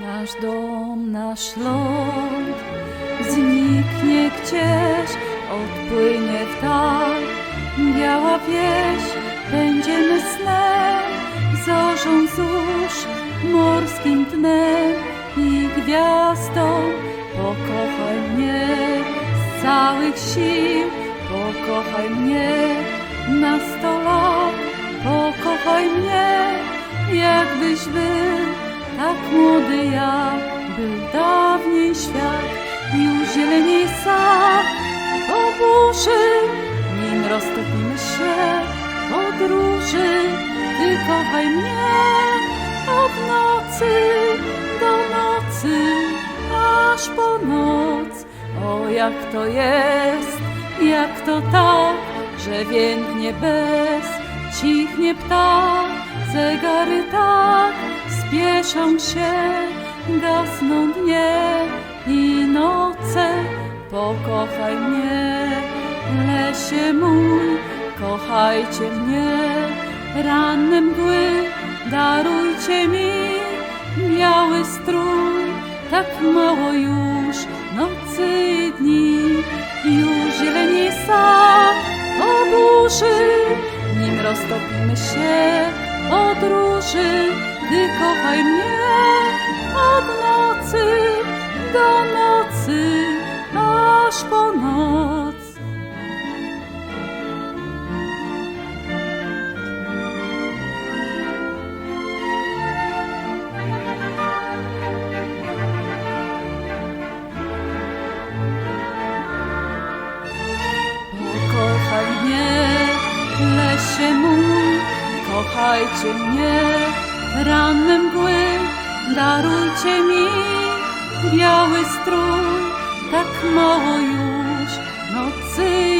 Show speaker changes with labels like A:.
A: Nasz dom, nasz ląd zniknie gdzieś, odpłynie w. Biała wieś, będziemy snem, zorzą zórz, morskim dnem i gwiazdą. Pokochaj mnie z całych sił, pokochaj mnie na sto lat, pokochaj mnie, jakbyś był tak młody jak był dawniej świat, już zieleniej sad, po burzy, nim roztopimy się, podróży, ty kochaj mnie, od nocy do nocy, aż po noc. O, jak to jest, jak to tak, że więdnie bez, cichnie ptak, zegary tak, spieszą się, gasną dnie i noce. Pokochaj mnie, lesie mój, kochajcie mnie, ranne mgły, darujcie mi biały strój, tak mało już nocy i dni, już zieleni sad oburzy, nim roztopimy się od ty kochaj mnie od nocy do nocy, aż po noc. Pokochaj mnie, lesie kochajcie mnie, ran mgły, darujcie mi biały strój, tak mało już nocy